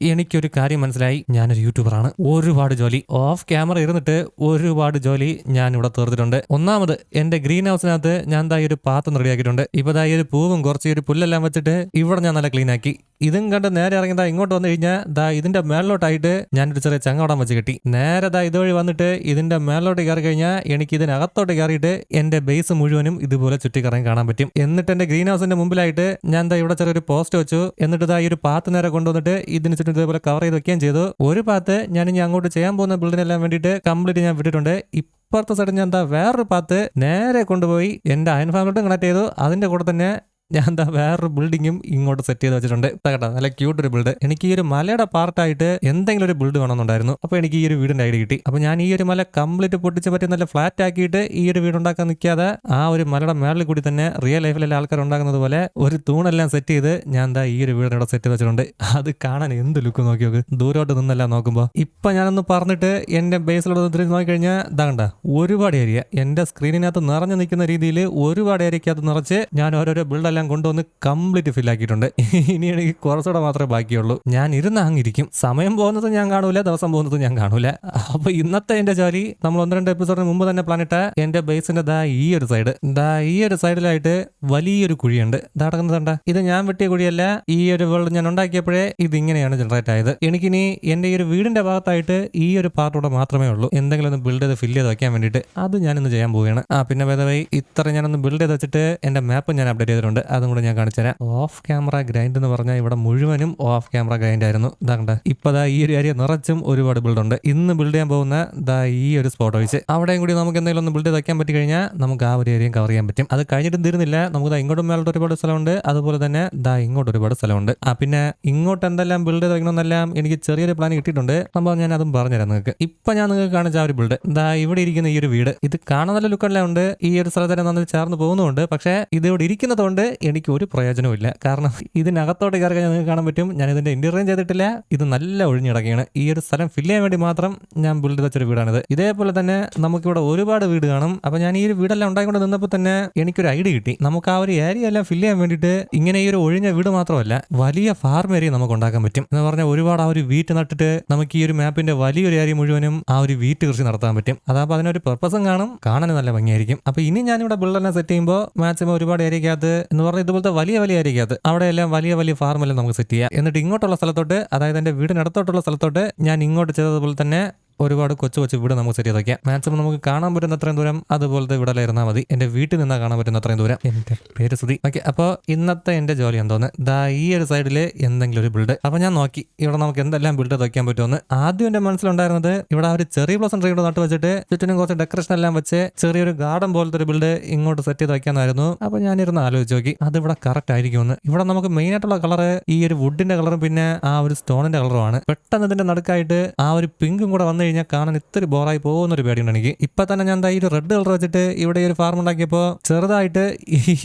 എനിക്കൊരു കാര്യം മനസ്സിലായി. ഞാനൊരു യൂട്യൂബറാണ് ഒരുപാട് ജോലി. ഓഫ് ക്യാമറ ഇരുന്നിട്ട് ഒരുപാട് ജോലി ഞാൻ ഇവിടെ തീർത്തിട്ടുണ്ട്. ഒന്നാമത് എന്റെ ഗ്രീൻ ഹൗസിനകത്ത് ഞാൻ ദാ ഒരു പാത്രം റെഡിയാക്കിയിട്ടുണ്ട്. ഇപ്പൊ ദാ ഒരു പൂവും കുറച്ച് ഒരു പുല്ലെല്ലാം വെച്ചിട്ട് ഇവിടെ ഞാൻ നല്ല ക്ലീൻ ആക്കി. ഇതും കണ്ട് നേരെ ഇറങ്ങിയതാ ഇങ്ങോട്ട് വന്നു കഴിഞ്ഞാൽ ദാ ഇതിന്റെ മേളിലോട്ടായിട്ട് ഞാനൊരു ചെറിയ ചങ്ങവടം വെച്ച് കെട്ടി. നേരെ ദാ ഇതുവഴി വന്നിട്ട് ഇതിന്റെ മേളിലോട്ട് കയറി കഴിഞ്ഞാൽ എനിക്ക് ഇതിനകത്തോട്ട് കയറിയിട്ട് എന്റെ ബേസ് മുഴുവനും ഇതുപോലെ ചുറ്റിക്കറങ്ങി കാണാൻ പറ്റും. എന്നിട്ട് എന്റെ ഗ്രീൻ ഹൗസിന്റെ മുമ്പിലായിട്ട് ഞാൻ ദാ ഇവിടെ ചെറിയൊരു പോസ്റ്റ് വെച്ചു. എന്നിട്ട് ദാ ഈ ഒരു പാത്ത് നേരെ കൊണ്ടുവന്നിട്ട് ഇതിന് ചുറ്റും ഇതേപോലെ കവർ ചെയ്ത് വെക്കുകയും ചെയ്തു. ഒരു പാത്ത് ഞാൻ ഇനി അങ്ങോട്ട് ചെയ്യാൻ പോകുന്ന ബിൽഡിനെല്ലാം വേണ്ടിയിട്ട് കംപ്ലീറ്റ് ഞാൻ വിട്ടിട്ടുണ്ട്. ഇപ്പുറത്തെ സൈഡ് ഞാൻ എന്താ വേറൊരു പാത്ത് നേരെ കൊണ്ടുപോയി എന്റെ അയൻ ഫാമിലോട്ടും കണക്ട് ചെയ്തു. അതിന്റെ കൂടെ തന്നെ ഞാൻ എന്താ വേറൊരു ബിൽഡിങ്ങും ഇങ്ങോട്ട് സെറ്റ് ചെയ്ത് വെച്ചിട്ടുണ്ട്. കേട്ടോ നല്ല ക്യൂട്ട് ഒരു ബിൽഡ് എനിക്ക് ഈ ഒരു മലയുടെ പാർട്ടായിട്ട് എന്തെങ്കിലും ഒരു ബിൽഡ് വേണമെന്നുണ്ടായിരുന്നു. അപ്പോൾ എനിക്ക് ഈ ഒരു വീടിന്റെ ഐഡിയ കിട്ടി. അപ്പോൾ ഞാൻ ഈ ഒരു മല കംപ്ലീറ്റ് പൊട്ടിച്ച് പറ്റി നല്ല ഫ്ലാറ്റ് ആക്കിയിട്ട് ഈ ഒരു വീട് ഉണ്ടാക്കാൻ നിൽക്കാതെ ആ ഒരു മലയുടെ മേളിൽ കൂടി തന്നെ റിയൽ ലൈഫിലെ ആൾക്കാർ ഉണ്ടാക്കുന്നത് പോലെ ഒരു തൂണെല്ലാം സെറ്റ് ചെയ്ത് ഞാൻ എന്താ ഈ ഒരു വീടിന്റെ സെറ്റ് ചെയ്ത് വെച്ചിട്ടുണ്ട്. അത് കാണാൻ എന്ത് ലുക്ക് നോക്കി നോക്ക്. ദൂരോട്ട് നിന്നെല്ലാം നോക്കുമ്പോൾ ഇപ്പൊ ഞാനൊന്ന് പറഞ്ഞിട്ട് എന്റെ ബേസിലുള്ള തിരിഞ്ഞ് നോക്കിക്കഴിഞ്ഞാൽ ഇതാ കണ്ട ഒരുപാട് ഏരിയ എന്റെ സ്ക്രീനിനകത്ത് നിറഞ്ഞു നിൽക്കുന്ന രീതിയിൽ ഒരുപാട് ഏരിയക്കകത്ത് നിറച്ച് ഞാൻ ഓരോരോ ബിൽഡെല്ലാം കൊണ്ടുവന്ന് കംപ്ലീറ്റ് ഫില്ലാക്കിയിട്ടുണ്ട്. ഇനി എനിക്ക് കുറച്ചുകൂടെ മാത്രമേ ബാക്കിയുള്ളൂ. ഞാൻ ഇരുന്ന് അങ്ങിരിക്കും. സമയം പോകുന്നത് ഞാൻ കാണൂല ദിവസം പോകുന്നത് ഞാൻ കാണൂല. അപ്പൊ ഇന്നത്തെ എന്റെ ജോലി നമ്മൾ ഒന്ന് രണ്ട് എപ്പിസോഡിന് മുമ്പ് തന്നെ പ്ലാനിട്ട എന്റെ ബേസിന്റെ ദാ ഈ ഒരു സൈഡ് ദാ ഈ ഒരു സൈഡിലായിട്ട് വലിയൊരു കുഴിയുണ്ട്. ദാ കിടക്കുന്നതുണ്ട ഇത് ഞാൻ വെട്ടിയ കുഴിയല്ല ഈ ഒരു വേൾഡ് ഞാൻ ഉണ്ടാക്കിയപ്പോഴേ ഇത് ഇങ്ങനെയാണ് ജനറേറ്റ് ആയത്. എനിക്കിനി എന്റെ ഈ ഒരു വീടിന്റെ ഭാഗത്തായിട്ട് ഈ ഒരു പാർട്ടൂടെ മാത്രമേ ഉള്ളൂ. എന്തെങ്കിലും ഒന്ന് ബിൽഡ് ചെയ്ത് ഫില്ല് ചെയ്ത് വെക്കാൻ വേണ്ടിയിട്ട്. അത് ഞാനിന്ന് ചെയ്യാൻ പോവുകയാണ്. ആ പിന്നെ ഇത്ര ഞാനൊന്ന് ബിൽഡ് ചെയ്ത് വെച്ചിട്ട് എന്റെ മാപ്പ് ഞാൻ അപ്ഡേറ്റ് ചെയ്തിട്ടുണ്ട്. അതും കൂടെ ഞാൻ കാണിച്ചു തരാം ഓഫ് ക്യാമറ ഗ്രൈൻഡ് എന്ന് പറഞ്ഞാൽ ഇവിടെ മുഴുവനും ഓഫ് ക്യാമറ ഗ്രൈൻഡ് ആയിരുന്നു. ഇതാ കണ്ട? ഇപ്പൊ ദാ ഈ ഒരു ഏരിയ നിറച്ചും ഒരുപാട് ബിൽഡ് ഉണ്ട്. ഇന്ന് ബിൽഡ് ചെയ്യാൻ പോകുന്ന ദാ ഈ ഒരു സ്പോട്ട് ഒഴിച്ച് അവിടെയും കൂടി നമുക്ക് എന്തെങ്കിലും ഒന്ന് ബിൽഡ് വയ്ക്കാൻ പറ്റി കഴിഞ്ഞാൽ നമുക്ക് ആ ഒരു ഏരിയയും കവർ ചെയ്യാൻ പറ്റും. അത് കഴിഞ്ഞിട്ടും തീരുന്നില്ല. നമുക്ക് ദാ ഇങ്ങോട്ടും മേലോട്ട് ഒരുപാട് സ്ഥലമുണ്ട്. അതുപോലെ തന്നെ ദാ ഇങ്ങോട്ട് ഒരുപാട് സ്ഥലമുണ്ട്. ആ പിന്നെ ഇങ്ങോട്ട് എന്തെല്ലാം ബിൽഡ് ചെയ്ത് വെക്കണമെന്നെല്ലാം എനിക്ക് ചെറിയൊരു പ്ലാൻ കിട്ടിയിട്ടുണ്ട്. സംഭവം ഞാൻ അതും പറഞ്ഞുതരാം നിങ്ങൾക്ക്. ഇപ്പൊ ഞാൻ നിങ്ങൾക്ക് കാണിച്ച ആ ഒരു ബിൽഡ് ദാ ഇവിടെ ഇരിക്കുന്ന ഈ ഒരു വീട്. ഇത് കാണാൻ നല്ല ലുക്കെല്ലാം ഉണ്ട്. ഈ ഒരു സ്ഥലത്തിന് നന്നായി ചേർന്ന് പോകുന്നുണ്ട് പക്ഷേ ഇത് ഇവിടെ ഇരിക്കുന്നതുകൊണ്ട് എനിക്ക് ഒരു പ്രയോജനവും ഇല്ല കാരണം ഇതിനകത്തോട്ട് കയറി കഴിഞ്ഞാൽ കാണാൻ പറ്റും. ഞാൻ ഇതിന്റെ ഇന്റീരിയർ ചെയ്തിട്ടില്ല. ഇത് നല്ല ഒഴിഞ്ഞിടക്കുകയാണ് ഈ ഒരു സ്ഥലം ഫില്ല് ചെയ്യാൻ വേണ്ടി മാത്രം ഞാൻ ബിൽഡ് വെച്ചൊരു വീടാണിത്. ഇതേപോലെ തന്നെ നമുക്കിവിടെ ഒരുപാട് വീട് കാണും. അപ്പൊ ഞാൻ ഈ ഒരു വീടെല്ലാം ഉണ്ടായിക്കൊണ്ട് നിന്നപ്പോൾ തന്നെ എനിക്കൊരു ഐഡിയ കിട്ടി. നമുക്ക് ആ ഒരു ഏരിയ എല്ലാം ഫില്ല് ചെയ്യാൻ വേണ്ടിയിട്ട് ഇങ്ങനെ ഈ ഒരു ഒഴിഞ്ഞ വീട് മാത്രമല്ല വലിയ ഫാർം ഏരിയ നമുക്ക് ഉണ്ടാക്കാൻ പറ്റും. എന്ന് പറഞ്ഞാൽ ഒരുപാട് ആ ഒരു വീറ്റ് നട്ടിട്ട് നമുക്ക് ഈ ഒരു മാപ്പിന്റെ വലിയൊരു ഏരിയ മുഴുവനും ആ ഒരു വീറ്റ് കൃഷി നടത്താൻ പറ്റും. അതാകുമ്പോൾ അതിനൊരു പെർപ്പസും കാണും. കാണാൻ നല്ല ഭംഗിയായിരിക്കും. അപ്പൊ ഇനി ഞാനിവിടെ ബിൽഡെല്ലാം സെറ്റ് ചെയ്യുമ്പോൾ മാക്സിമം ഒരുപാട് ഏരിയക്കകത്ത് എന്ന് പറഞ്ഞാൽ ഇതുപോലത്തെ വലിയ വലിയ ആയിരിക്കും അവിടെ എല്ലാം വലിയ വലിയ ഫാർമെല്ലാം നമുക്ക് സെറ്റ് ചെയ്യാം. എന്നിട്ട് ഇങ്ങോട്ടുള്ള സ്ഥലത്തോട്ട് അതായത് എന്റെ വീടിനടുത്തോട്ടുള്ള സ്ഥലത്തോട്ട് ഞാൻ ഇങ്ങോട്ട് ചെയ്തതുപോലെ തന്നെ ഒരുപാട് കൊച്ചു കൊച്ചു വീട് നമുക്ക് സെറ്റ് ചെയ്ത് മാക്സിമം നമുക്ക് കാണാൻ പറ്റുന്ന അത്രയും ദൂരം അതുപോലത്തെ ഇവിടെ ഇരുന്നാൽ മതി. എന്റെ വീട്ടിൽ നിന്നാ കാണാൻ പറ്റുന്ന അത്രയും ദൂരം. എന്റെ പേര് സുധി. ഓക്കെ അപ്പോൾ ഇന്നത്തെ എന്റെ ജോലി എന്തോന്ന്? ദാ ഈ ഒരു സൈഡിൽ എന്തെങ്കിലും ഒരു ബിൽഡ് അപ്പൊ ഞാൻ നോക്കി. ഇവിടെ നമുക്ക് എന്തെല്ലാം ബിൽഡ് വയ്ക്കാൻ പറ്റുമെന്ന്. ആദ്യം എന്റെ മനസ്സിലുണ്ടായിരുന്നത് ഇവിടെ ഒരു ചെറിയ ബ്ലോസം ട്രീ നട്ട് വെച്ചിട്ട് ചുറ്റിനും കുറച്ച് ഡെക്കറേഷൻ എല്ലാം വെച്ച് ചെറിയൊരു ഗാർഡൻ പോലത്തെ ഒരു ബിൽഡ് ഇങ്ങോട്ട് സെറ്റ് ചെയ്ത് വയ്ക്കാനായിരുന്നു അപ്പോൾ ഞാനിരുന്ന് ആലോചിച്ച് നോക്കി. അത് ഇവിടെ കറക്റ്റ് ആയിരിക്കുമെന്ന്. ഇവിടെ നമുക്ക് മെയിൻ ആയിട്ടുള്ള കളർ ഈ ഒരു വുഡിന്റെ കളറും പിന്നെ ആ ഒരു സ്റ്റോണിന്റെ കളറുമാണ് പെട്ടെന്ന് ഇതിന്റെ നടുക്കായിട്ട് ആ ഒരു പിങ്കും കൂടെ വന്നു കഴിഞ്ഞാൽ കാണാൻ ഇത്തിരി ബോറായി പോകുന്ന ഒരു പേടിയുണ്ട് എനിക്ക്. ഇപ്പൊ തന്നെ ഞാൻ എന്താ ഈ ഒരു റെഡ് കളർ വെച്ചിട്ട് ഇവിടെ ഒരു ഫാർം ഉണ്ടാക്കിയപ്പോൾ ചെറുതായിട്ട്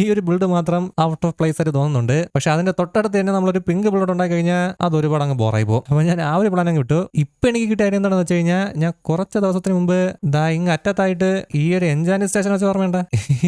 ഈ ഒരു ബിൽഡ് മാത്രം ഔട്ട് ഓഫ് പ്ലേസ് ആയിട്ട് തോന്നുന്നുണ്ട്. പക്ഷെ അതിന്റെ തൊട്ടടുത്ത് തന്നെ നമ്മളൊരു പിങ്ക് ബിൽഡ് ഉണ്ടാക്കി കഴിഞ്ഞാൽ അത് ഒരുപാട് അങ്ങ് ബോറായി പോകും. അപ്പൊ ഞാൻ ആ ഒരു പ്ലാൻ അങ്ങ് വിട്ടു. ഇപ്പൊ എനിക്ക് കിട്ടിയ കാര്യം എന്താണെന്ന് വെച്ച് കഴിഞ്ഞാൽ ഞാൻ കുറച്ച് ദിവസത്തിന് മുമ്പ് ദാ ഇങ്ങ് അറ്റത്തായിട്ട് ഈ ഒരു എൻജാനി സ്റ്റേഷൻ വെച്ച് ഓർമ്മയുണ്ട.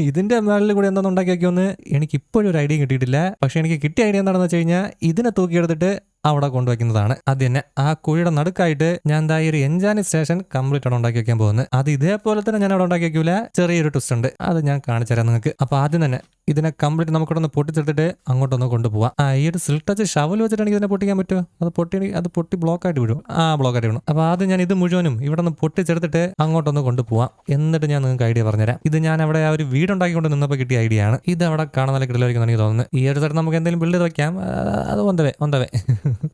ഇതിന്റെ മേളിൽ കൂടി എന്താണെന്ന് ഉണ്ടാക്കി വെക്കുമെന്ന് എനിക്ക് ഇപ്പോഴും ഒരു ഐഡിയ കിട്ടിയിട്ടില്ല. പക്ഷെ എനിക്ക് കിട്ടിയ ഐഡിയ എന്താണെന്ന് വെച്ച് കഴിഞ്ഞാൽ ഇതിനെ തൂക്കിയെടുത്തിട്ട് അവിടെ കൊണ്ടുവയ്ക്കുന്നതാണ്. അത് തന്നെ. ആ കുഴിയുടെ നടുക്കായിട്ട് ഞാൻ എന്താ ഈ ഒരു എൻജാനി സ്റ്റേഷൻ കംപ്ലീറ്റ് ആണ് ഉണ്ടാക്കി വെക്കാൻ പോകുന്നത്. അത് ഇതേപോലെ തന്നെ ഞാൻ അവിടെ ഉണ്ടാക്കി വെക്കൂല. ചെറിയൊരു ട്വിസ്റ്റ് ഉണ്ട്. അത് ഞാൻ കാണിച്ചു തരാം നിങ്ങൾക്ക്. അപ്പൊ ആദ്യം തന്നെ ഇതിനെ കംപ്ലീറ്റ് നമുക്കിവിടെ ഒന്ന് പൊട്ടിച്ചെടുത്തിട്ട് അങ്ങോട്ടൊന്ന് കൊണ്ടുപോകാം ആ ഈ ഒരു സിൽ ടച്ച് ഷവൽ വെച്ചിട്ടാണെങ്കിൽ ഇതിനെ പൊട്ടിക്കാൻ പറ്റുമോ? അത് പൊട്ടി അത് പൊട്ടി ബ്ലോക്ക് ആയിട്ട് വിടും. ആ ബ്ലോക്ക് ആയിട്ട് വിടും. അപ്പൊ ആദ്യം ഞാൻ ഇത് മുഴുവനും ഇവിടെ നിന്ന് പൊട്ടിച്ചെടുത്തിട്ട് അങ്ങോട്ടൊന്ന് കൊണ്ടുപോകാം എന്നിട്ട് ഞാൻ നിങ്ങൾക്ക് ഐഡിയ പറഞ്ഞുതരാം. ഇത് ഞാൻ അവിടെ ആ ഒരു വീട് ഉണ്ടാക്കിക്കൊണ്ട് നിന്നപ്പോൾ കിട്ടിയ ഐഡിയ ആണ്. ഇത് അവിടെ കാണാൻ നല്ല കിട്ടില്ലായിരിക്കും എനിക്ക് തോന്നുന്നത് ഈ ഒരു സ്ഥലത്ത് നമുക്ക് എന്തെങ്കിലും ബിൽഡ് വെക്കാം. ആ, അത് ഒന്തവേ ഒന്തവേ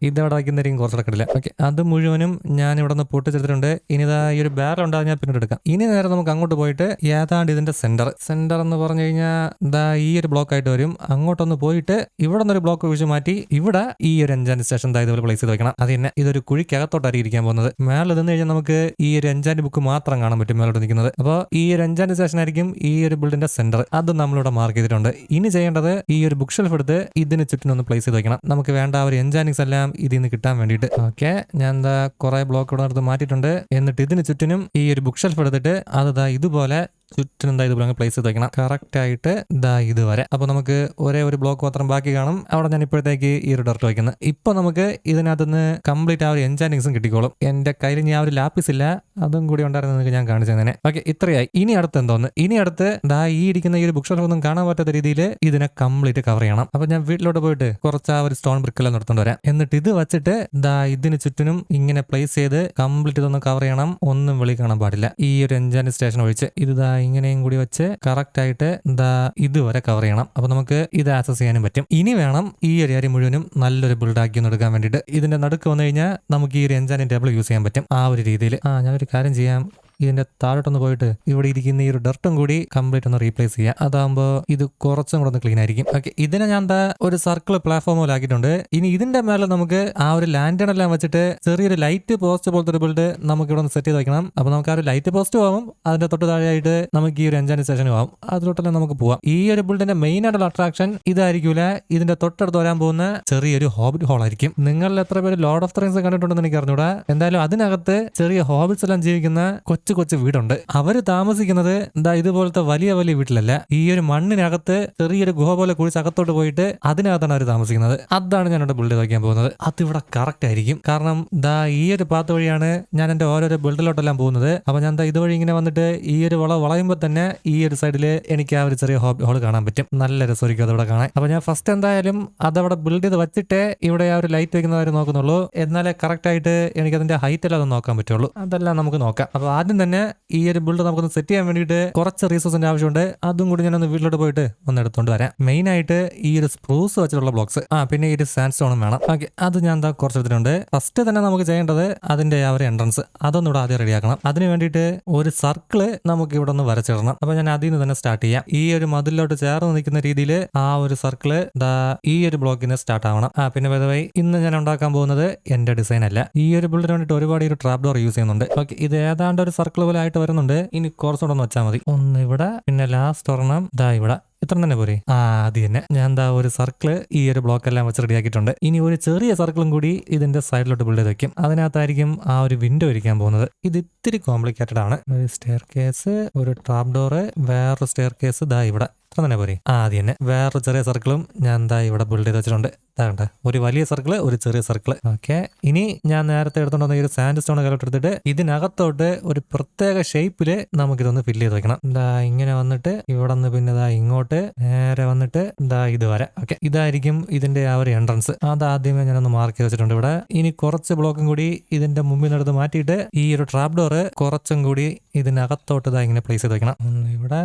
ഇത് അവിടെ വയ്ക്കുന്നതായിരിക്കും കുറച്ചുകൂടെ കിടില്ല ഓക്കെ അത് മുഴുവനും ഞാൻ ഇവിടെ നിന്ന് പൊട്ടിച്ചെടുത്തിട്ടുണ്ട്. ഇനി ഇതാ ഈ ഒരു ബാരൽ ഉണ്ടാകും ഞാൻ പിന്നീട് എടുക്കാം. ഇനി നേരെ നമുക്ക് അങ്ങോട്ട് പോയിട്ട് ഏതാണ്ട് ഇതിന്റെ സെന്റർ സെന്റർ എന്ന് പറഞ്ഞു കഴിഞ്ഞാൽ ഇതാ ഈ ഒരു ബ്ലോക്ക് ആയിട്ട് വരും. അങ്ങോട്ടൊന്ന് പോയിട്ട് ഇവിടെ നിന്നൊരു ബ്ലോക്ക് ഒഴിച്ച് മാറ്റി ഇവിടെ ഈ ഒരു എൻജാൻഡ് സ്റ്റേഷൻ ഇതുപോലെ പ്ലേസ് ചെയ്ത് വെക്കണം. അത് തന്നെ ഇതൊരു കുഴിക്കകത്തോട്ടായിരിക്കും ഇരിക്കാൻ പോകുന്നത്. മേലെ നിന്ന് കഴിഞ്ഞാൽ നമുക്ക് ഈ ഒരു എൻജാൻഡ് ബുക്ക് മാത്രം കാണാൻ പറ്റും മേലോട്ട് നിൽക്കുന്നത്. അപ്പോൾ ഈ ഒരു എൻജാൻഡ് സ്റ്റേഷൻ ആയിരിക്കും ഈ ഒരു ബിൽഡിന്റെ സെന്റർ അത് നമ്മളിവിടെ മാർക്ക് ചെയ്തിട്ടുണ്ട്. ഇനി ചെയ്യേണ്ടത് ഈ ഒരു ബുക്ക് ഷെൽഫ് എടുത്ത് ഇതിന് ചുറ്റിനൊന്ന് പ്ലേസ് ചെയ്ത് വെക്കണം. നമുക്ക് വേണ്ട ആ ഒരു എൻജാനിങ്സ് എല്ലാം ഇതിൽ നിന്ന് കിട്ടാൻ വേണ്ടിയിട്ട്. ഓക്കെ ഞാൻ എന്താ കുറെ ബ്ലോക്ക് ഇവിടെ നടത്ത് മാറ്റിയിട്ടുണ്ട്. എന്നിട്ട് ഇതിന് ചുറ്റിനും ഈ ഒരു ബുക്ക് ഷെൽഫ് എടുത്തിട്ട് അതാ ഇതുപോലെ ചുറ്റിനും എന്താ ഇതുപോലെ പ്ലേസ് ചെയ്ത് വെക്കണം. കറക്റ്റ് ആയിട്ട് ഇതാ ഇതുവരെ. അപ്പോൾ നമുക്ക് ഒരേ ഒരു ബ്ലോക്ക് മാത്രം ബാക്കി കാണും. അവിടെ ഞാൻ ഇപ്പോഴത്തേക്ക് ഈ ഒരു ഡർട്ട് വയ്ക്കുന്നത് ഇപ്പോൾ നമുക്ക് ഇതിനകത്തുനിന്ന് കംപ്ലീറ്റ് ആ ഒരു എൻജാനിങ്സും കിട്ടിക്കോളും. എന്റെ കയ്യിൽ ഞാൻ ഒരു ലാപ്പിസ് ഇല്ല. അതും കൂടി ഉണ്ടായിരുന്നു ഞാൻ കാണിച്ചു തന്നെ ഓക്കെ ഇത്രയായി. ഇനി അടുത്ത് എന്തോന്ന്? ഇനി അടുത്ത് ദാ ഈ ഇരിക്കുന്ന ഈ ഒരു ബുക്ക് ഷെൽഫൊന്നും കാണാൻ പറ്റാത്ത രീതിയിൽ ഇതിനെ കംപ്ലീറ്റ് കവർ ചെയ്യണം. അപ്പോൾ ഞാൻ വീട്ടിലോട്ട് പോയിട്ട് കുറച്ച് ആ ഒരു സ്റ്റോൺ ബ്രിക്കെല്ലാം നടത്തേണ്ടി വരാം. എന്നിട്ട് ഇത് വെച്ചിട്ട് ദാ ഇതിന് ചുറ്റിനും ഇങ്ങനെ പ്ലേസ് ചെയ്ത് കംപ്ലീറ്റ് ഇതൊന്ന് കവർ ചെയ്യണം. ഒന്നും വെളി കാണാൻ പാടില്ല. ഈ ഒരു എൻജാനി സ്റ്റേഷൻ ഒഴിച്ച്. ഇത് ദാ ഇങ്ങനെയും കൂടി വെച്ച് കറക്റ്റ് ആയിട്ട് ദാ ഇതുവരെ കവർ ചെയ്യണം. അപ്പൊ നമുക്ക് ഇത് ആക്സസ് ചെയ്യാനും പറ്റും. ഇനി വേണം ഈ ഒരു ഏരിയ മുഴുവനും നല്ലൊരു ബിൽഡ് ആക്കി ഒന്ന് എടുക്കാൻ വേണ്ടിയിട്ട് ഇതിന്റെ നടുക്ക് വന്നു കഴിഞ്ഞാൽ നമുക്ക് ഈ ഒരു ടേബിൾ യൂസ് ചെയ്യാൻ പറ്റും. ആ ഒരു രീതിയിൽ ആ ഞാനൊരു കാര്യം ചെയ്യാം. ഇതിന്റെ താഴോട്ടൊന്ന് പോയിട്ട് ഇവിടെ ഇരിക്കുന്ന ഈ ഒരു ഡർട്ടും കൂടി കംപ്ലീറ്റ് ഒന്ന് റീപ്ലേസ് ചെയ്യാം. അതാകുമ്പോൾ ഇത് കുറച്ചും കൂടെ ഒന്ന് ക്ലീൻ ആയിരിക്കും. ഓക്കെ ഇതിനെ ഞാൻ എന്താ ഒരു സർക്കിൾ പ്ലാറ്റ്ഫോം പോലെ ആക്കിയിട്ടുണ്ട്. ഇനി ഇതിന്റെ മേലെ നമുക്ക് ആ ഒരു ലാൻഡൺ എല്ലാം വെച്ചിട്ട് ചെറിയൊരു ലൈറ്റ് പോസ്റ്റ് പോലത്തെ ഒരു ബിൽഡ് നമുക്ക് ഇവിടെ ഒന്ന് സെറ്റ് ചെയ്ത് വെക്കണം. അപ്പൊ നമുക്ക് ആ ഒരു ലൈറ്റ് പോസ്റ്റ് ആവും അതിന്റെ തൊട്ട് താഴെയായിട്ട് നമുക്ക് ഈ ഒരു എൻജാനി സ്റ്റേഷനും ആവും അതിലോട്ടെല്ലാം നമുക്ക് പോവാം. ഈ ഒരു ബിൽഡിന്റെ മെയിൻ ആയിട്ടുള്ള അട്രാക്ഷൻ ഇതായിരിക്കൂല. ഇതിന്റെ തൊട്ടടുത്ത് വരാൻ പോകുന്ന ചെറിയൊരു ഹോബിറ്റ് ഹോൾ ആയിരിക്കും. നിങ്ങളിൽ എത്ര പേര് ലോർഡ് ഓഫ് ത്രിങ്സ് കണ്ടിട്ടുണ്ടെന്ന് എനിക്ക് അറിഞ്ഞൂടാ എന്തായാലും അതിനകത്ത് ചെറിയ ഹോബിറ്റ്സ് എല്ലാം ജീവിക്കുന്ന കൊച്ചു കൊച്ചു വീടുണ്ട്. അവർ താമസിക്കുന്നത് എന്താ ഇതുപോലത്തെ വലിയ വലിയ വീട്ടിലല്ല. ഈ ഒരു മണ്ണിനകത്ത് ചെറിയൊരു ഗുഹ പോലെ കുഴിച്ച് അകത്തോട്ട് പോയിട്ട് അതിനകത്താണ് അവർ താമസിക്കുന്നത്. അതാണ് ഞാൻ ഇവിടെ ബിൽഡ് വയ്ക്കാൻ പോകുന്നത്. അത് ഇവിടെ കറക്റ്റ് ആയിരിക്കും. കാരണം ദാ ഈ ഒരു പാത്ത് വഴിയാണ് ഞാൻ എന്റെ ഓരോരോ ബിൽഡിലോട്ടെല്ലാം പോകുന്നത്. അപ്പൊ ഞാൻ ദാ ഇതുവഴി ഇങ്ങനെ വന്നിട്ട് ഈ ഒരു വള വളയുമ്പോൾ തന്നെ ഈ ഒരു സൈഡിൽ എനിക്ക് ആ ഒരു ചെറിയ ഹോൾ കാണാൻ പറ്റും. നല്ല രസമായിരിക്കും അതവിടെ കാണാൻ. അപ്പൊ ഞാൻ ഫസ്റ്റ് എന്തായാലും അതവിടെ ബിൽഡ് ചെയ്ത് വെച്ചിട്ട് ഇവിടെ ആ ഒരു ലൈറ്റ് വെക്കുന്നവരെ നോക്കുന്നുള്ളൂ. എന്നാലേ കറക്റ്റ് ആയിട്ട് എനിക്ക് അതിന്റെ ഹൈറ്റ് എല്ലാം നോക്കാൻ പറ്റുള്ളൂ. അതെല്ലാം നമുക്ക് നോക്കാം. അപ്പൊ ആദ്യം തന്നെ ഈ ഒരു ബിൽഡ് നമുക്കൊന്ന് സെറ്റ് ചെയ്യാൻ വേണ്ടിയിട്ട് കുറച്ച് റീസോഴ്സിന്റെ ആവശ്യമുണ്ട്. അതും കൂടി ഞാനൊന്ന് വീട്ടിലോട്ട് പോയിട്ട് ഒന്ന് എടുത്തുകൊണ്ട് വരാം. മെയിൻ ആയിട്ട് ഈ ഒരു സ്പ്രൂസ് വെച്ചിട്ടുള്ള ബ്ലോക്സ് ആ പിന്നെ ഈ ഒരു സാൻഡ് സ്റ്റോണും വേണം. ഓക്കെ അത് ഞാൻ എന്താ കുറച്ച് എടുത്തിട്ടുണ്ട്. ഫസ്റ്റ് തന്നെ നമുക്ക് ചെയ്യേണ്ടത് അതിന്റെ ആ ഒരു എൻട്രൻസ് അതൊന്നും ഇവിടെ ആദ്യം റെഡിയാക്കണം അതിന് വേണ്ടിയിട്ട് ഒരു സർക്കിൾ നമുക്ക് ഇവിടെ ഒന്ന് വരച്ചിടണം. അപ്പൊ ഞാൻ അതിൽ നിന്ന് തന്നെ സ്റ്റാർട്ട് ചെയ്യാം. ഈ ഒരു മതിലിലോട്ട് ചേർന്ന് നിൽക്കുന്ന രീതിയിൽ ആ ഒരു സർക്കിൾ ഈ ഒരു ബ്ലോക്കിന് സ്റ്റാർട്ട് ആവണം. ആ പിന്നെ വൈ ഇന്ന് ഞാൻ ഉണ്ടാക്കാൻ പോകുന്നത് എന്റെ ഡിസൈൻ അല്ല. ഈ ഒരു ബിൽഡിന് വേണ്ടിയിട്ട് ഒരുപാട് ഒരു ട്രാപ്പ് ഡോർ യൂസ് ചെയ്യുന്നുണ്ട്. ഓക്കെ ഇത് ഏതാണ്ട് ഒരു സർക്കിൾ പോലെ ആയിട്ട് വരുന്നുണ്ട്. ഇനി കുറച്ചുകൂടെ ഒന്ന് വെച്ചാൽ മതി. ഒന്ന് ഇവിടെ പിന്നെ ലാസ്റ്റ് ഒരെണ്ണം. ഇതാ ഇവിടെ. ഇത്ര തന്നെ പോരെ. ആ അത് തന്നെ. ഞാൻ എന്താ ഒരു സർക്കിൾ ഈ ഒരു ബ്ലോക്ക് എല്ലാം വെച്ച് റെഡിയാക്കിയിട്ടുണ്ട് ഇനി ഒരു ചെറിയ സർക്കിളും കൂടി ഇതിന്റെ സൈഡിലോട്ട് ബിൽഡ് ചെയ്ത് വെക്കും അതിനകത്തായിരിക്കും ആ ഒരു വിൻഡോ ഇരിക്കാൻ പോകുന്നത്. ഇത് ഇത്തിരി കോംപ്ലിക്കേറ്റഡ് ആണ്. ഒരു സ്റ്റെയർ കേസ് ഒരു ട്രാപ്പ് ഡോറ് വേറൊരു സ്റ്റെയർ കേസ് ഇതാ ഇവിടെ. തന്നെ പോരെ. ആ അത് തന്നെ. വേറൊരു ചെറിയ സർക്കിളും ഞാൻ എന്താ ഇവിടെ ബിൽഡ് ചെയ്ത് വെച്ചിട്ടുണ്ട്. ഇതാകണ്ട ഒരു വലിയ സർക്കിൾ ഒരു ചെറിയ സർക്കിൾ ഓക്കെ ഇനി ഞാൻ നേരത്തെ എടുത്തോണ്ട് വന്ന ഈ ഒരു സാൻഡ് സ്റ്റോൺ കലോട്ട് എടുത്തിട്ട് ഇതിനകത്തോട്ട് ഒരു പ്രത്യേക ഷേപ്പിൽ നമുക്കിതൊന്ന് ഫില്ല് ചെയ്ത് വെക്കണം. എന്താ ഇങ്ങനെ വന്നിട്ട് ഇവിടെ നിന്ന് പിന്നെ ഇതാ ഇങ്ങോട്ട് നേരെ വന്നിട്ട് ഇതാ ഇത് വരെ. ഓക്കെ ഇതായിരിക്കും ഇതിന്റെ ആ ഒരു എൻട്രൻസ് അത് ആദ്യമേ ഞാനൊന്ന് മാർക്ക് ചെയ്ത് വെച്ചിട്ടുണ്ട് ഇവിടെ. ഇനി കുറച്ച് ബ്ലോക്കും കൂടി ഇതിന്റെ മുമ്പിൽ നിന്ന് എടുത്ത് മാറ്റിയിട്ട് ഈ ഒരു ട്രാപ്പ് ഡോറ് കുറച്ചും കൂടി ഇതിനകത്തോട്ട് ഇതാ ഇങ്ങനെ പ്ലേസ് ചെയ്ത് വെക്കണം. ഒന്ന് ഇവിടെ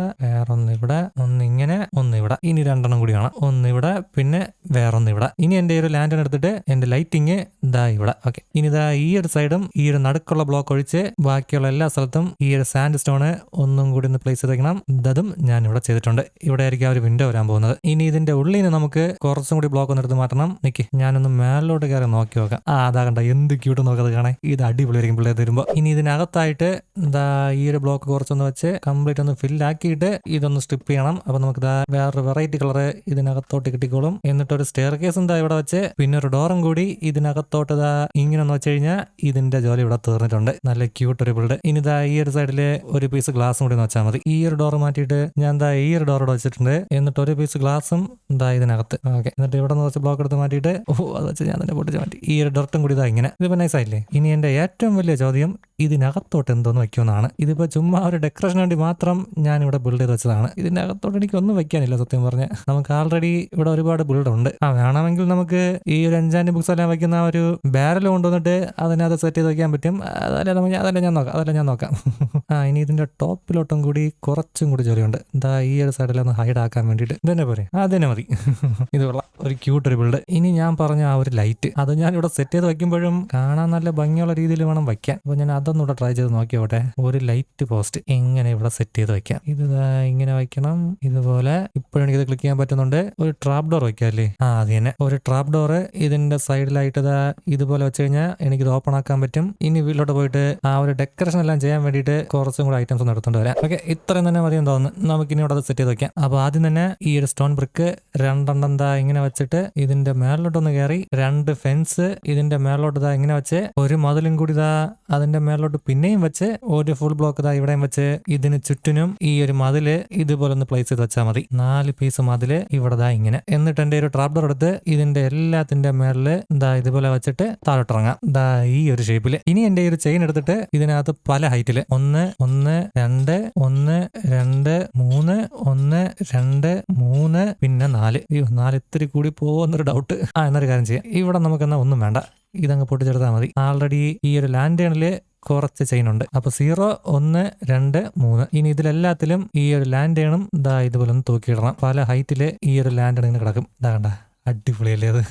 ഒന്ന് ഇവിടെ ഒന്ന് ഇങ്ങനെ ഒന്ന് ഇവിടെ ഇനി രണ്ടെണ്ണം കൂടി കാണാം. ഒന്ന് ഇവിടെ പിന്നെ വേറൊന്ന് ഇവിടെ ഇനി എന്റെ ഒരു ലാൻഡൺ എടുത്തിട്ട് എന്റെ ലൈറ്റിങ് ഇതാ ഇവിടെ. ഓക്കെ ഇനി ഇതാ ഈ ഒരു സൈഡും ഈ ഒരു നടുക്കുള്ള ബ്ലോക്ക് ഒഴിച്ച് ബാക്കിയുള്ള എല്ലാ സ്ഥലത്തും ഈ ഒരു സാൻഡ് സ്റ്റോണ് ഒന്നും കൂടി ഒന്ന് പ്ലേസ് ചെയ്തേക്കണം. ഇതും ഞാൻ ഇവിടെ ചെയ്തിട്ടുണ്ട്. ഇവിടെ ആയിരിക്കും ആ ഒരു വിൻഡോ വരാൻ പോകുന്നത്. ഇനി ഇതിന്റെ ഉള്ളിൽ നിന്ന് നമുക്ക് കുറച്ചും കൂടി ബ്ലോക്ക് ഒന്ന് എടുത്ത് മാറ്റണം. നിക്ക് ഞാനൊന്ന് മേലോട്ട് കയറി നോക്കി നോക്കാം. ആ അതാ കണ്ട എന്ത് ക്യൂട്ട് നോക്കത് കാണാൻ. ഇത് അടിപൊളിയായിരിക്കും പിള്ളേർ തരുമ്പോൾ ഇനി ഇതിനകത്തായിട്ട് എന്താ ഈ ഒരു ബ്ലോക്ക് കുറച്ചൊന്ന് വെച്ച് കംപ്ലീറ്റ് ഒന്ന് ഫില്ലാക്കിയിട്ട് ഇതൊന്ന് സ്ട്രിപ്പ് ചെയ്യണം. അപ്പൊ നമുക്ക് വേറൊരു വെറൈറ്റി കളർ ഇതിനകത്തോട്ട് കിട്ടിക്കോളും. എന്നിട്ടൊരു സ്റ്റെയർ കേസ് എന്താ ഇവിടെ വെച്ച് പിന്നെ ഒരു ഡോറും കൂടി ഇതിനകത്തോട്ട് ഇങ്ങനെ ഒന്ന് വെച്ച് കഴിഞ്ഞാൽ ഇതിന്റെ ജോലി ഇവിടെ തീർന്നിട്ടുണ്ട്. നല്ല ക്യൂട്ട് ഒരു ബിൽഡ് ഇനി ദാ ഈ ഒരു സൈഡിൽ ഒരു പീസ് ഗ്ലാസും കൂടി വെച്ചാൽ മതി. ഈ ഒരു ഡോർ മാറ്റിയിട്ട് ഞാൻ ദാ ഈ ഒരു ഡോർ ഇവിടെ വെച്ചിട്ടുണ്ട്. എന്നിട്ട് ഒരു പീസ് ഗ്ലാസും ദാ ഇതിനകത്ത്. ഓക്കെ എന്നിട്ട് ഇവിടെ നിന്ന് കുറച്ച് ബ്ലോക്ക് എടുത്ത് മാറ്റിയിട്ട് ഓ അത് വെച്ച് ഞാൻ തന്നെ പൊട്ടിച്ച് മാറ്റി. ഈ ഒരു ഡോർട്ടും കൂടി ഇതാ ഇങ്ങനെ. ഇതിപ്പോ നൈസ് ആയില്ലേ? ഇനി എന്റെ ഏറ്റവും വലിയ ചോദ്യം ഇതിനകത്തോട്ട് എന്തോന്ന് വെക്കുമെന്നാണ്. ഇതിപ്പോ ചുമ്മാ ഒരു ഡെക്കറേഷൻ വേണ്ടി മാത്രം ഞാൻ ഇവിടെ ബിൽഡ് ചെയ്ത് വെച്ചതാണ്. ഇതിനകത്തോട്ട് എനിക്ക് ഒന്നും വെക്കാനില്ല സത്യം പറഞ്ഞ. നമുക്ക് ആൾറെഡി ഇവിടെ ഒരുപാട് ബിൽഡ് ഉണ്ട്. ആ വേണമെങ്കിൽ നമുക്ക് ഈ ഒരു അഞ്ചാന്റെ ബുക്സ് എല്ലാം വയ്ക്കുന്ന ഒരു ബാരൽ കൊണ്ടുവന്നിട്ട് അതിനകത്ത് സെറ്റ് ചെയ്ത് വെക്കാൻ പറ്റും. അതല്ല നമുക്ക് അതല്ല ഞാൻ നോക്കാം അതല്ല ഞാൻ നോക്കാം. ആ ഇനി ഇതിന്റെ ടോപ്പിലോട്ടും കൂടി കുറച്ചും കൂടി ജോലിയുണ്ട്. എന്താ ഈ ഒരു സൈഡിലൊന്ന് ഹൈഡ് ആക്കാൻ വേണ്ടിയിട്ട്. ഇതന്നെ പോരെ. ആ തന്നെ മതി. ഇത് കൊള്ളാം. ഒരു ക്യൂട്ട് ഒരു ബിൽഡ് ഇനി ഞാൻ പറഞ്ഞ ആ ഒരു ലൈറ്റ് അത് ഞാൻ ഇവിടെ സെറ്റ് ചെയ്ത് വയ്ക്കുമ്പോഴും കാണാൻ നല്ല ഭംഗിയുള്ള രീതിയിൽ വേണം വെക്കാൻ. അപ്പൊ ഞാൻ അതൊന്നും ഇവിടെ ട്രൈ ചെയ്ത് നോക്കിയോട്ടെ. ഒരു ലൈറ്റ് പോസ്റ്റ് എങ്ങനെ ഇവിടെ സെറ്റ് ചെയ്ത് വയ്ക്കാം ഇത് ഇങ്ങനെ വയ്ക്കണം ഇത് അതുപോലെ ഇപ്പോഴും എനിക്കിത് ക്ലിക്ക് ചെയ്യാൻ പറ്റുന്നുണ്ട്. ഒരു ട്രാപ്പ് ഡോർ വെക്കാല്ലേ? ആ അത് തന്നെ. ഒരു ട്രാപ്പ് ഡോർ ഇതിന്റെ സൈഡിലായിട്ട് ഇതാ ഇതുപോലെ വെച്ച് കഴിഞ്ഞാൽ ഇത് ഓപ്പൺ ആക്കാൻ പറ്റും. ഇനി വീട്ടിലോട്ട് പോയിട്ട് ആ ഒരു ഡെക്കറേഷൻ എല്ലാം ചെയ്യാൻ വേണ്ടിയിട്ട് കുറച്ചും കൂടെ ഐറ്റംസ് ഒന്ന് എടുത്തോണ്ട് വരാം. ഓക്കെ ഇത്രയും തന്നെ മതി തോന്നുന്നു. നമുക്ക് ഇനി ഇവിടെ അത് സെറ്റ് ചെയ്ത് വെക്കാം. അപ്പൊ ആദ്യം തന്നെ ഈ ഒരു സ്റ്റോൺ ബ്രിക്ക് രണ്ടെണ്ണം ദാ ഇങ്ങനെ വെച്ചിട്ട് ഇതിന്റെ മേളിലോട്ടൊന്ന് കയറി രണ്ട് ഫെൻസ് ഇതിന്റെ മേളിലോട്ട് ദാ ഇങ്ങനെ വെച്ച് ഒരു മതിലും കൂടി ദാ അതിന്റെ മേളിലോട്ട് പിന്നെയും വെച്ച് ഒരു ഫുൾ ബ്ലോക്ക് ദാ ഇവിടെയും വെച്ച് ഇതിന് ചുറ്റിനും ഈ ഒരു മതിൽ ഇതുപോലെ ഒന്ന് പ്ലേസ് ചെയ്ത് വെച്ചാൽ മതി. നാല് പീസ് മതിൽ ഇവിടെ ദാ ഇങ്ങനെ. എന്നിട്ട് എന്റെ ഒരു ട്രാപ്ഡർ എടുത്ത് ഇതിന്റെ എല്ലാത്തിന്റെ മേളിൽ ദാ ഇതുപോലെ വെച്ചിട്ട് താഴോട്ടിറങ്ങാം. ദാ ഈ ഒരു ഷേപ്പിൽ ഇനി എന്റെ ഒരു ചെയിൻ എടുത്തിട്ട് ഇതിനകത്ത് പല ഹൈറ്റിൽ ഒന്ന് ഒന്ന് രണ്ട് ഒന്ന് രണ്ട് മൂന്ന് ഒന്ന് രണ്ട് മൂന്ന് പിന്നെ നാല്. അയ്യോ നാല് ഇത്തിരി കൂടി പോകുന്നൊരു ഡൗട്ട് ആ എന്നൊരു കാര്യം ചെയ്യാം. ഇവിടെ നമുക്ക് എന്നാ ഒന്നും വേണ്ട. ഇതങ്ങ് പൊട്ടിച്ചെടുത്താൽ മതി. ആൾറെഡി ഈ ഒരു ലാൻഡേണിൽ കുറച്ച് ചെയിൻ ഉണ്ട് അപ്പൊ സീറോ ഒന്ന് രണ്ട് മൂന്ന്. ഇനി ഇതിലെല്ലാത്തിലും ഈ ഒരു ലാൻഡേണും ഇതാ ഇതുപോലെ ഒന്ന് തൂക്കിയിടണം. പല ഹൈറ്റിൽ ഈ ഒരു ലാൻഡേൺ ഇങ്ങനെ കിടക്കും. ഇതാ കണ്ട? അടിപൊളിയല്ലേ അത്?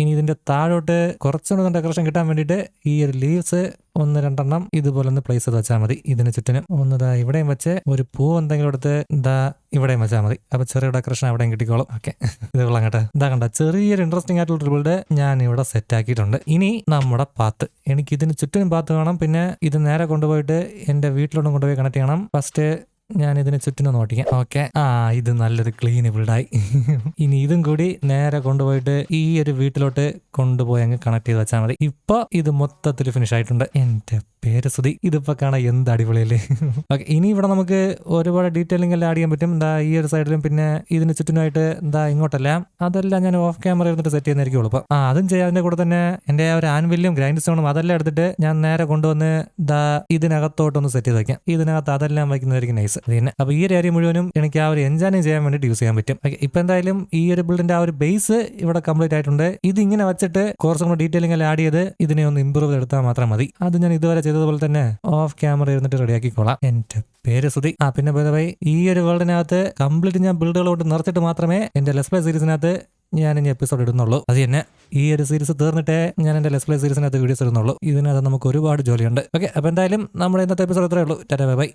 ഇനി ഇതിന്റെ താഴോട്ട് കുറച്ചുകൂടെ ഡെക്കറേഷൻ കിട്ടാൻ വേണ്ടിയിട്ട് ഈ ഒരു ലീവ്സ് ഒന്ന് രണ്ടെണ്ണം ഇതുപോലെ ഒന്ന് പ്ലേസ് ചെയ്ത് വെച്ചാൽ മതി. ഇതിന് ചുറ്റിനും ഒന്ന് ദാ ഇവിടെയും വെച്ച് ഒരു പൂ എന്തെങ്കിലും എടുത്ത് ദാ ഇവിടെയും വെച്ചാൽ മതി. അപ്പൊ ചെറിയ ഡെക്കറേഷൻ അവിടെയും കിട്ടിക്കോളും. ഓക്കെ. ഇത് കൊള്ളാം കേട്ടോ. ഇതാ കണ്ട ചെറിയൊരു ഇൻട്രസ്റ്റിംഗ് ആയിട്ടുള്ള ഒരു ബിൽഡ് ഞാൻ ഇവിടെ സെറ്റ് ആക്കിയിട്ടുണ്ട്. ഇനി നമ്മുടെ പാത്ത് എനിക്ക് ഇതിന് ചുറ്റിനും പാത്ത് വേണം. പിന്നെ ഇത് നേരെ കൊണ്ടുപോയിട്ട് എന്റെ വീട്ടിലോട്ടും കൊണ്ടുപോയി കണക്ട് ചെയ്യണം. ഫസ്റ്റ് ഞാൻ ഇതിനെ ചുറ്റിനും ഓട്ടിക്കാം ഓക്കെ. ആ ഇത് നല്ലൊരു ക്ലീൻ ബിൽഡായി ഇനി ഇതും കൂടി നേരെ കൊണ്ടുപോയിട്ട് ഈ ഒരു വീട്ടിലോട്ട് കൊണ്ടുപോയി അങ്ങ് കണക്ട് ചെയ്ത് വെച്ചാൽ മതി. ഇപ്പൊ ഇത് മൊത്തത്തിൽ ഫിനിഷ് ആയിട്ടുണ്ട്. എന്റെ പേര് സുതി ഇതിപ്പോ കാണാൻ എന്ത് അടിപൊളിയല്ലേ? ഓക്കെ ഇനി ഇവിടെ നമുക്ക് ഒരുപാട് ഡീറ്റെയിലിംഗ് എല്ലാം ആഡ് ചെയ്യാൻ പറ്റും. എന്താ ഈ ഒരു സൈഡിലും പിന്നെ ഇതിന് ചുറ്റുമായിട്ട് എന്താ ഇങ്ങോട്ടല്ല. അതെല്ലാം ഞാൻ ഓഫ് ക്യാമറ എടുത്തിട്ട് സെറ്റ് ചെയ്യുന്നതായിരിക്കും ആ അതും ചെയ്യാം. അതിന്റെ കൂടെ തന്നെ എന്റെ ആ ഒരു ആൻവില്ലും ഗ്രൈൻഡ് സ്റ്റോണും അതെല്ലാം എടുത്തിട്ട് ഞാൻ നേരെ കൊണ്ടുവന്ന് ദാ ഇതിനകത്തോട്ടൊന്ന് സെറ്റ് ചെയ്ത് വയ്ക്കാം ഇതിനകത്ത് അതെല്ലാം വയ്ക്കുന്നതായിരിക്കും നൈസ് പിന്നെ അപ്പൊ ഈ ഒരു ഏരിയ മുഴുവനും എനിക്ക് ആ ഒരു എൻജാനും ചെയ്യാൻ വേണ്ടിയിട്ട് യൂസ് ചെയ്യാൻ പറ്റും. ഇപ്പൊ എന്തായാലും ഈ ഒരു ബിൽഡിന്റെ ആ ഒരു ബേസ് ഇവിടെ കംപ്ലീറ്റ് ആയിട്ടുണ്ട്. ഇത് ഇങ്ങനെ വെച്ചിട്ട് കുറച്ചും കൂടെ ഡീറ്റെയിലിംഗ് എല്ലാം ആഡ് ചെയ്ത് ഇതിനെ ഒന്ന് ഇമ്പ്രൂവ് എടുത്താൽ മാത്രം മതി. അത് ഞാൻ ഇതുവരെ ചെയ്തതുപോലെ തന്നെ ഓഫ് ക്യാമറ ഇരുന്നിട്ട് റെഡിയാക്കിക്കോളാം എന്റെ പേര് സുതി ആ പിന്നെ ബൈ ഈ ഒരു വേൾഡിനകത്ത് കംപ്ലീറ്റ് ഞാൻ ബിൽഡുകൾ കൊണ്ട് നിറച്ചിട്ട് മാത്രമേ എന്റെ ലെസ് പ്ലേ സീരീസിനകത്ത് ഞാൻ ഇനി എപ്പിസോഡ് ഇടുന്നുള്ളൂ. അത് തന്നെ ഈ ഒരു സീരീസ് തീർന്നിട്ടേ ഞാൻ എന്റെ ലെസ് പ്ലേ സീരീസിനകത്ത് വീഡിയോസ് ഇടുന്നുള്ളൂ. ഇതിനകത്ത് നമുക്ക് ഒരുപാട് ജോലിയുണ്ട്. ഓക്കെ അപ്പോൾ എന്തായാലും നമ്മുടെ ഇന്നത്തെ എപ്പിസോഡ് ഇത്രയേ ഉള്ളൂ. Tata bye